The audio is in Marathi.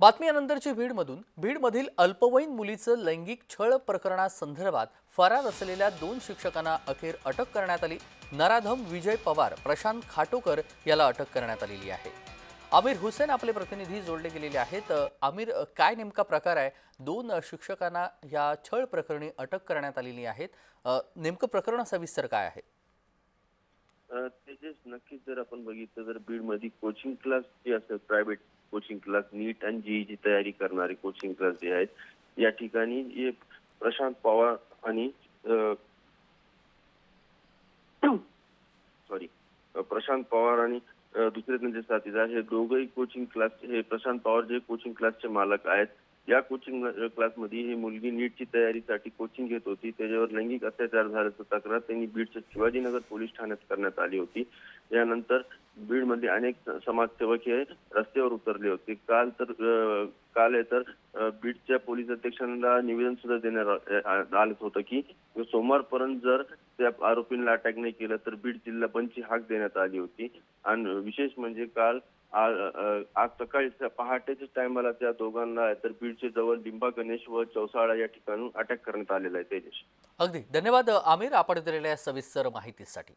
बातमीनंतरची बीडमधून बीडमधील अल्पवयीन मुलीचं लैंगिक छळ प्रकरणासंदर्भात फरार असलेल्या दोन शिक्षकांना अखेर अटक करण्यात आली. नराधम विजय पवार प्रशांत खाटोकर याला अटक करण्यात आलेली आहे. आमिर हुसेन आपले प्रतिनिधी जोडले गेलेले आहेत. आमिर काय नेमका प्रकार आहे? दोन शिक्षकांना या छळ प्रकरणी अटक करण्यात आलेली आहेत. नेमकं प्रकरण सविस्तर काय आहे? अ, नक्कीच जर आपण बघितलं तर बीडमध्ये कोचिंग क्लास जे असतात प्रायव्हेट कोचिंग क्लास नीट आणि जीईची तयारी करणारे कोचिंग क्लास जे आहेत या ठिकाणी प्रशांत पवार आणि सॉरी प्रशांत पवार आणि दुसरे त्यांचे साथीदार हे दोघही कोचिंग क्लास हे प्रशांत पवार जे कोचिंग क्लासचे मालक आहेत या कोचिंग क्लासमध्ये ही मुलगी नीटची तयारीसाठी कोचिंग घेत होती. त्याच्यावर लैंगिक अत्याचार झाल्याचं तक्रार त्यांनी बीडच्या शिवाजीनगर पोलीस ठाण्यात करण्यात आली होती. यानंतर बीडमध्ये अनेक समाजसेवक हे रस्त्यावर उतरले होते. काल तर काल आहे तर बीडच्या पोलीस अध्यक्षांना निवेदन सुद्धा देण्यात आलं होतं की सोमवारपर्यंत जर त्या आरोपींना अटॅक नाही केलं तर बीड जिल्हा पंची हाक देण्यात आली होती. आणि विशेष म्हणजे काल आज सकाळी पहाटेच्या टायमाला त्या दोघांना तर बीडचे जवळ लिंबा गणेश व चौसाळा या ठिकाणून अटॅक करण्यात आलेला आहे तेजेश अगदी. धन्यवाद आमिर. आपण दिलेल्या सविस्तर माहितीसाठी.